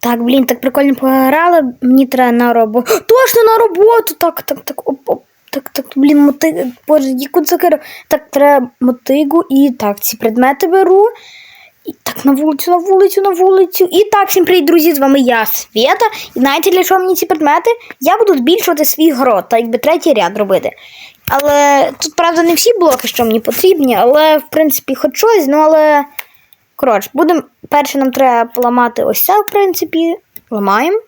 Так, блін, так прикольно пограли. Мені треба на роботу. Точно на роботу! Так, так, так, оп, оп. Так, так, блін, мотигу. Боже, яку цукеру. Так, треба мотигу і так, ці предмети беру. І так, на вулицю, на вулицю, на вулицю. І так, всім привіт, друзі, з вами я, Свєта. І знаєте, для чого мені ці предмети? Я буду збільшувати свій город, так якби третій ряд робити. Але тут, правда, не всі блоки, що мені потрібні, але, в принципі, хоч щось, ну але. Коротше, будемо. Перше нам треба поламати ось це, в принципі. Ламаємо.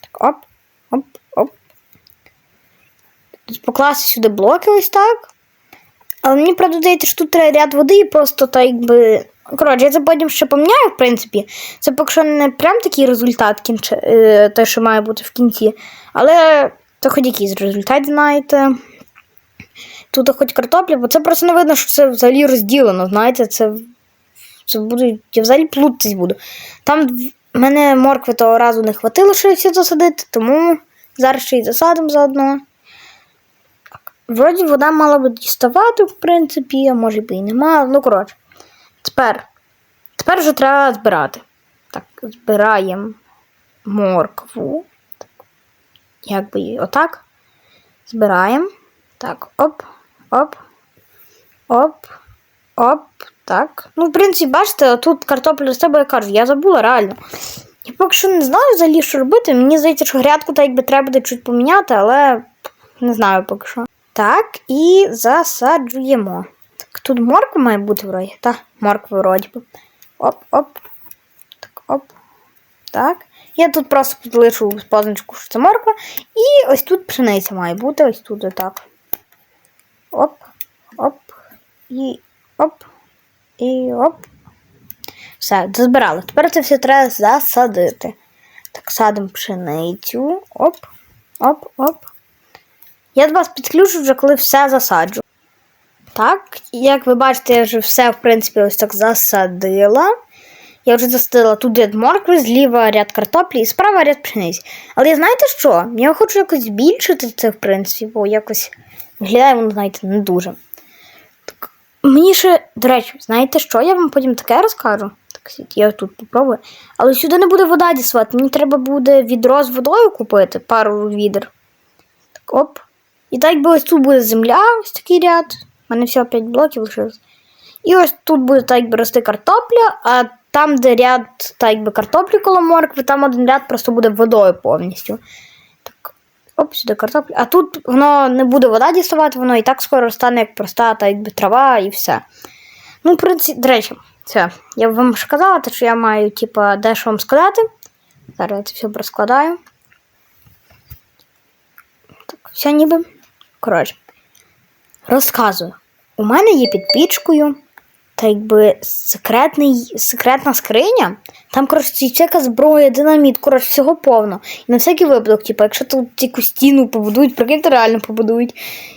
Так, оп, оп, оп. Тут Покласти сюди блоки ось так. Але мені правда здається, що тут треба ряд води і просто так якби. Коротше, я це потім ще поміняю, в принципі. Це поки що не прям такий результат, кінч... е, те, що має бути в кінці. Але це хоч якийсь результат, знаєте. Тут хоч картопля, бо це просто не видно, що це взагалі розділено, знаєте, це це буде, я взагалі плутатись буду. Там мене моркви того разу не хватило, що все засадити, тому зараз ще й засадимо заодно. Вроді вода мала би діставати, в принципі, а може би і нема. Ну, коротше. Тепер. Тепер вже треба збирати. Так, збираємо моркву. Як би її? Отак. Збираємо. Так, оп, оп, оп, оп. Так. Ну, в принципі, бачите, тут картопля з тебе кажу, я забула реально. Я поки що не знаю взагалі, що робити. Мені здається, що грядку так якби треба буде чуть поміняти, але не знаю поки що. Так, і засаджуємо. Так, тут морква має бути вроді. Та, морква вроді. би. Оп, оп. Так, оп. Так. Я тут просто залишу позначку, що це морква. І ось тут пшениця має бути, ось тут отак. Оп, оп. І оп. І оп. Все, дозбирали. Тепер це все треба засадити. Так, садимо пшеницю. Оп, оп, оп. Я до вас підключу вже, коли все засаджу. Так, як ви бачите, я вже все, в принципі, ось так засадила. Я вже засадила тут ряд моркви, зліва ряд картоплі і справа ряд пшениці. Але знаєте що? Я хочу якось збільшити це, в принципі, бо якось виглядає воно, знаєте, не дуже. Мені ще, до речі, знаєте що? Я вам потім таке розкажу. Так, я тут попробую. Але сюди не буде вода дісувати. Мені треба буде відро з водою купити, пару відер. Так, оп. І так би ось тут буде земля, ось такий ряд. У мене всього 5 блоків лишилось. І ось тут буде так якби рости картопля, а там, де ряд так якби картоплі коло моркви, там один ряд просто буде водою повністю. Оп, сюди картопля. А тут воно не буде вода діставати, воно і так скоро стане як проста, так якби трава і все. Ну, в принципі, до речі, все. Я вам вже казала, що я маю, типа, дещо вам сказати. Зараз я це все розкладаю. Так, все ніби. Коротше. Розказую. У мене є під пічкою та якби секретний, секретна скриня. Там, коротше, всяка зброя, динаміт, коротше, всього повно. І на всякий випадок, типу, якщо тут якусь стіну побудують, прикиньте, реально побудують,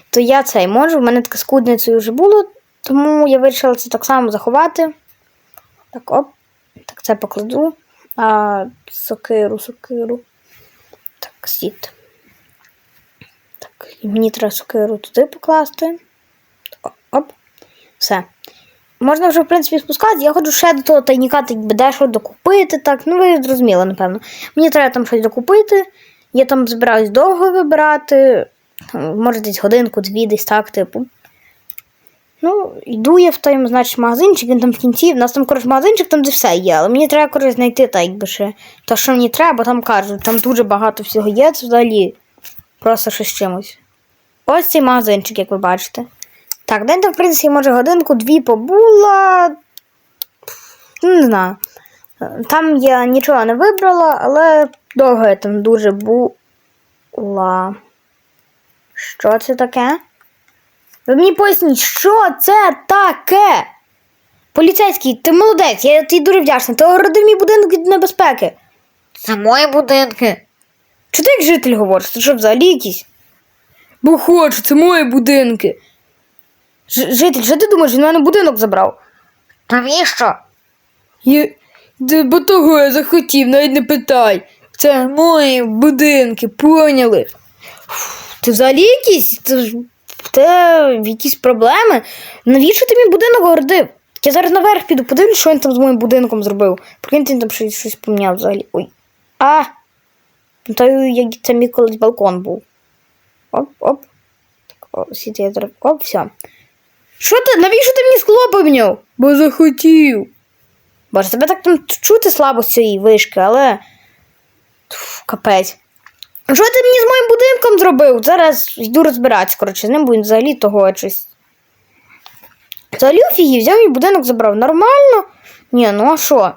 то я цей можу. У мене така скудницею вже було, тому я вирішила це так само заховати. Так, оп. Так, це покладу. А, сокиру, сокиру. Так, сіт. Так, і мені треба сокиру туди покласти. Оп. Все. Можна вже, в принципі, спускати. Я хочу ще до того тайніка дещо докупити. Так, ну ви зрозуміли, напевно. Мені треба там щось докупити. Я там збираюсь довго вибирати. Може, десь годинку-дві, десь так, типу. Ну, йду я в той, значить, магазинчик, він там в кінці. У нас там, коротше, магазинчик, там де все є. Але мені треба, коротше, знайти так, якби ще. То, що мені треба, там кажуть, там дуже багато всього є, це взагалі просто щось чимось. Ось цей магазинчик, як ви бачите. Так, день там, в принципі, може годинку-дві побула. Не знаю. Там я нічого не вибрала, але довго я там дуже була. Що це таке? Ви мені поясніть, що це таке? Поліцейський, ти молодець, я тобі дуже вдячна. Ти огородив мій будинок від небезпеки. Це мої будинки. Чи ти як житель говориш? Ти що взагалі якийсь? Бо хочу, це мої будинки. Ж- житель, що ти думаєш, він в мене будинок забрав? Навіщо? Я... Бо того я захотів, навіть не питай. Це мої будинки, поняли? Ти взагалі якийсь? Ти, ж- ти якісь проблеми? Навіщо ти мій будинок гордив? Я зараз наверх піду, подивлюсь, що він там з моїм будинком зробив. Прикиньте, він там щось, щось поміняв взагалі. Ой. Пам'ятаю, як це мій колись балкон був. Оп, оп. Так, о, сіти я зараз. Оп, все. Що ти? Навіщо ти мені скло поміняв? Бо захотів. Боже, тебе так там чути слабо з цієї вишки, але. Фу, капець. Що ти мені з моїм будинком зробив? Зараз йду розбиратися, коротше, з ним будуть взагалі того щось. Взагалі офігів, взяв мій будинок забрав. Нормально? Ні, ну а що?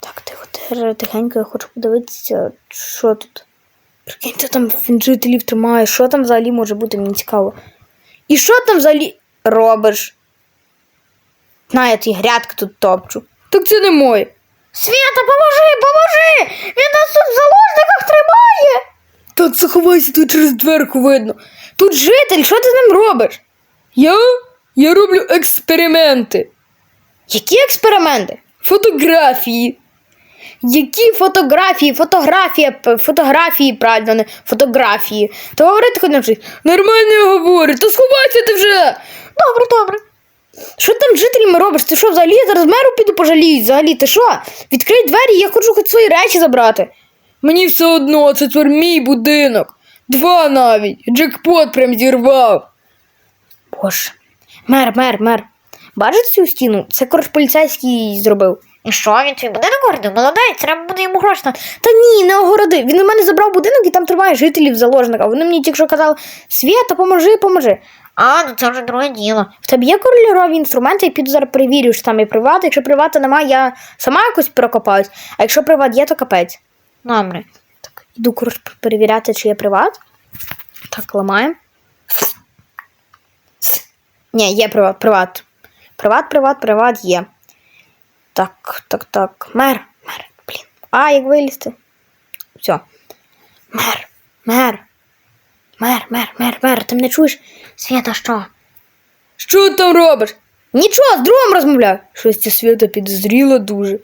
Так, е, тихо, тихенько, я хочу подивитися, що тут. Прикиньте, там він жителів тримає, що там взагалі може бути, мені цікаво. І що там взагалі робиш? На, я ті грядки тут топчу. Так це не моє. Свята, поможи, поможи! Він нас тут в заложниках тримає. Так заховайся тут через дверку видно. Тут житель, що ти з ним робиш? Я? Я роблю експерименти. Які експерименти? Фотографії. Які фотографії? Фотографія, фотографії, правильно, не фотографії. То говорити хоч навчись. Нормально я говорю, то сховайся ти вже. Добре, добре. Що там з жителями робиш? Ти що, взагалі я зараз меру піду пожалію? Взагалі, ти що? Відкрий двері, я хочу хоч свої речі забрати. Мені все одно, це тепер мій будинок. Два навіть. Джекпот прям зірвав. Боже. Мер, мер, мер. Бачите цю стіну? Це коротше поліцейський зробив. І що, він твій будинок гордив? Молодець, треба буде йому гроші. Та ні, не огородив. Він у мене забрав будинок і там тримає жителів заложника. Вони мені тільки що казали: Свята, поможи, поможи. А, ну це вже друге діло. В тебе є кольорові інструменти, я піду зараз перевірю, що там є приват. Якщо привата немає, я сама якось прокопаюсь. А якщо приват є, то капець. Добре. Так, іду перевіряти, чи є приват. Так, ламаємо. Ні, є приват, приват. Приват, приват, приват є. Так, так, так. Мер, мер, блін. А, як вилізти? Все. Мер, мер. Мер, мер, мер, мер, ти мене чуєш? Свята, що? Що ти там робиш? Нічого, з другом розмовляю. Щось ця свята підозріла дуже.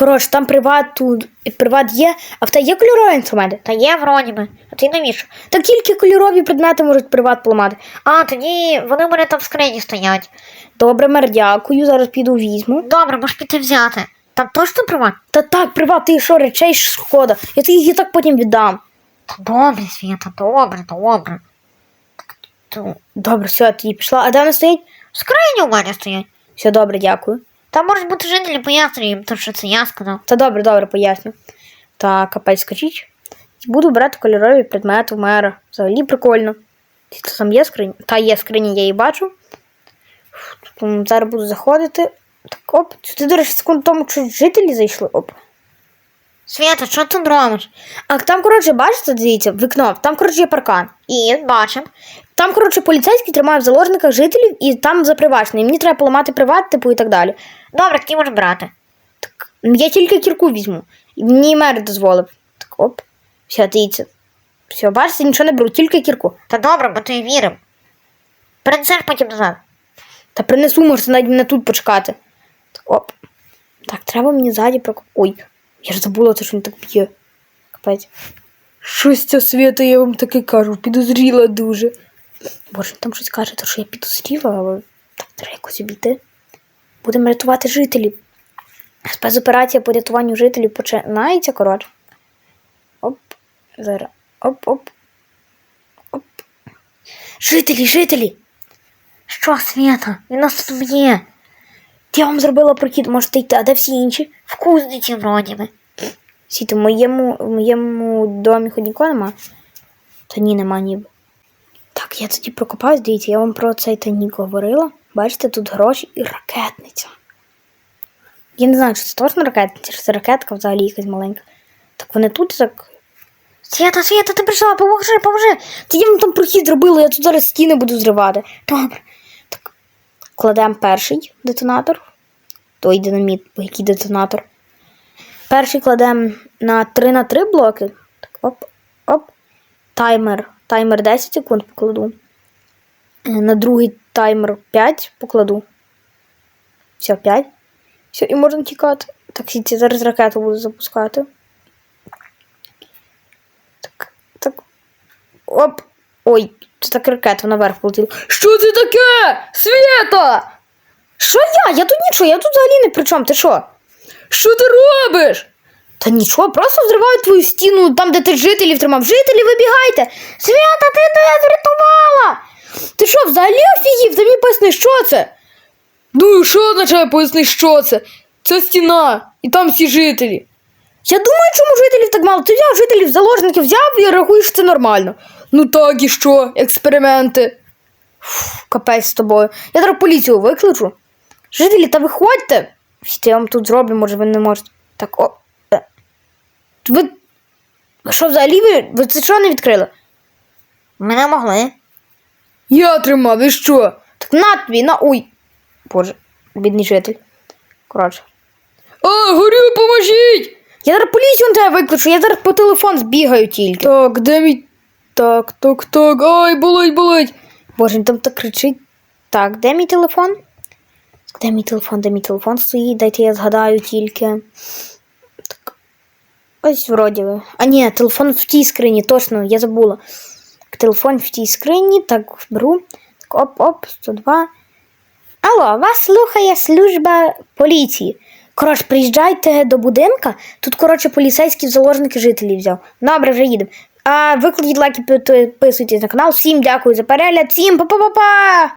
Коротше, там приват тут, приват є, а в тебе є кольорові інструменти? Та є вроді би. А ти навіщо? Та тільки кольорові предмети можуть приват поламати. А, тоді вони в мене там в скрині стоять. Добре, мер, дякую. Зараз піду візьму. Добре, можеш піти взяти. Там точно приват? Та так, приват, ти що, речей шкода. Я тобі її так потім віддам. Та добре, Свята, добре, добре. Добре, все, я пішла. А де вона стоїть? В скрині у мене стоять. Все добре, дякую. Там можуть бути жителі, пояснюю їм, то що це я сказав. Та добре, добре, поясню. Так, капець скажіть. Буду брати кольорові предмети в мера. Взагалі прикольно. Чи Там є скриня? Та є скриня, я її бачу. Зараз буду заходити. Так, оп. Ти, до речі, секунду тому чуть жителі зайшли. Оп. Свята, що ти робиш? А там, коротше, бачите, дивіться, вікно, там, коротше, є паркан. І бачив. Там, коротше, поліцейські тримають в заложниках жителів і там запривачені. Мені треба поламати приват, типу, і так далі. Добре, тоді можеш брати. Я тільки кірку візьму. І мені мер дозволив. Так, оп. Все, дивіться. Все, бачите, нічого не беру, тільки кірку. Та добре, бо ти вірив. Принесеш потім назад. Та принесу, можете навіть мене тут почекати. Так, оп. Так, треба мені ззаді прок... Ой, я ж забула, те, що він так б'є. Капець. Щось ця свята, я вам таке кажу, підозріла дуже. Боже, там щось каже, то, що я підозріла, але так треба якось обійти. Будемо рятувати жителів. Спецоперація по рятуванню жителів починається, коротше. Оп, зараз. Оп, оп. Жителі, жителі! Що, Свята? Він нас тут. Я вам зробила прохід, можете йти, а де всі інші? В кузниці вроді би. Сіти, в моєму, в моєму домі хоч нікого нема? Та ні, нема ніби. Я тоді прокопаюсь, дивіться, я вам про цей тайнік говорила. Бачите, тут гроші і ракетниця. Я не знаю, чи це точно ракетниця, чи це ракетка взагалі якась маленька. Так вони тут так. Свята, Свята, ти прийшла, поможи, поможи. Та я вам там прохід зробила, я тут зараз стіни буду зривати. Добре. Так, кладемо перший детонатор. Той динаміт, який детонатор. Перший кладемо на 3 на 3 блоки. Так, оп, оп. Таймер. Таймер 10 секунд покладу. Е, На другий таймер 5 покладу. Все, 5. Все, і можна тікати. Так, сіці, зараз ракету буду запускати. Так, так. Оп. Ой, це так ракета наверх полетіла. Що це таке? Свята! Що я? Я тут нічого, я тут взагалі не при чому. Ти що? Що ти робиш? Та нічого, просто взривають твою стіну там, де ти жителів тримав. Жителі, вибігайте! Свята, ти не врятувала! Ти що, взагалі офігів? Ти мені поясни, що це? Ну, що означає поясни, що це? Це стіна, і там всі жителі. Я думаю, чому жителів так мало? Ти взяв жителів, заложників взяв і рахуєш, що це нормально. Ну так і що, експерименти. Фу, капець з тобою. Я зараз поліцію викличу. Жителі, та виходьте. Що я вам тут зроблю, може ви не можете. Так, о. Ви. Що взагалі ви? Ви це що не відкрили? Ми не могли. Я тримав, і що? Так на тобі, на. Ой. Боже, бідний житель. Коротше. А, горю, поможіть! Я зараз поліцію на тебе викличу, я зараз по телефон збігаю тільки. Так, де мій. Так, так, так. Ай, болить, болить. Боже, він там так кричить. Так, де мій телефон? Де мій телефон, де мій телефон стоїть? Дайте я згадаю тільки. Ось вроді би. А ні, телефон в тій скрині, точно, я забула. Телефон в тій скрині, так беру. Так, оп, оп, 102. Алло, вас слухає служба поліції. Коротше, приїжджайте до будинка. Тут, коротше, поліцейські заложники жителів взяв. Добре, вже їдемо. А викладіть лайки, підписуйтесь на канал. Всім дякую за перегляд. Всім па-па-па-па!